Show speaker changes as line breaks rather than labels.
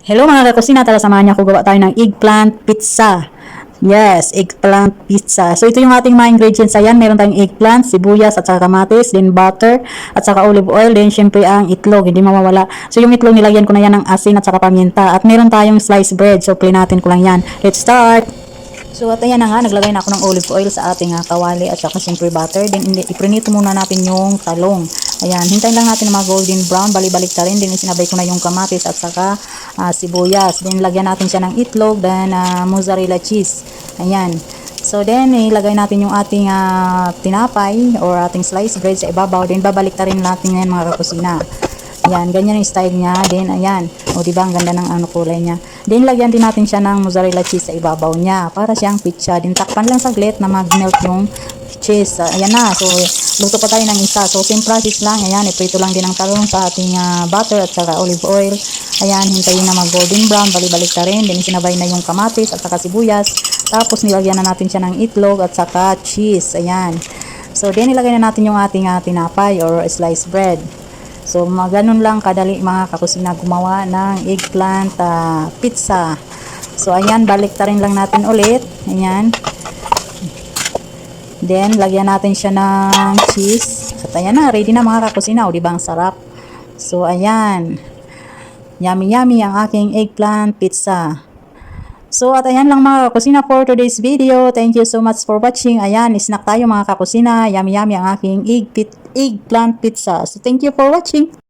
Hello mga kakusina, tara samahan niyo ako gawa tayo ng eggplant pizza. Yes, eggplant pizza. So ito yung ating mga ingredients. Ayan, meron tayong eggplant, sibuyas at saka kamatis, then butter at saka olive oil, then syempre ang itlog, hindi mawawala. So yung itlog nilagyan ko na yan ng asin at saka paminta. At meron tayong sliced bread. So play natin ko lang yan. Let's start! So at ayan na nga, naglagay na ako ng olive oil sa ating ah, kawali at saka syempre butter. Then iprinito muna natin yung talong. Ayan, hintayin lang natin mga golden brown, bali-balik ta rin. Then isinabay ko na yung kamatis at saka ah, sibuyas. Then lagyan natin siya ng itlog, then ah, mozzarella cheese. Ayan. So then ilagay natin yung ating ah, tinapay or ating sliced bread sa ibabaw. Then babalik ta rin natin yan mga kakusina. Ayan, ganyan yung style niya. Then, ayan. O, di ba? Ang ganda ng ano kulay niya. Then, lagyan din natin siya ng mozzarella cheese sa ibabaw niya. Para siyang pizza. Then, takpan lang saglit na mag-melt yung cheese. Ayan na. So, luto pa tayo ng isa. So, same process lang. Ayan, iprito lang din ang talong sa ating ah, butter at saka olive oil. Ayan, hintayin na mag-golden brown. Bali-balik ta rin. Then, sinabay na yung kamatis at saka sibuyas. Tapos, nilagyan na natin siya ng itlog at saka cheese. Ayan. So, then, ilagay na natin yung ating ah, tinapay or sliced bread. So, mga ganun lang kadali mga kakusina gumawa ng eggplant ah, pizza. So, ayan, balik ta rin lang natin ulit. Ayan. Then, lagyan natin siya ng cheese. At ayan na, ready na mga kakusina. O, di ba ang sarap? So, ayan. Yummy, yummy ang aking eggplant pizza. So, at ayan lang mga kakusina for today's video. Thank you so much for watching. Ayan, snack tayo mga kakusina. Yummy, yummy ang aking egg pit, eggplant pizza. So, thank you for watching.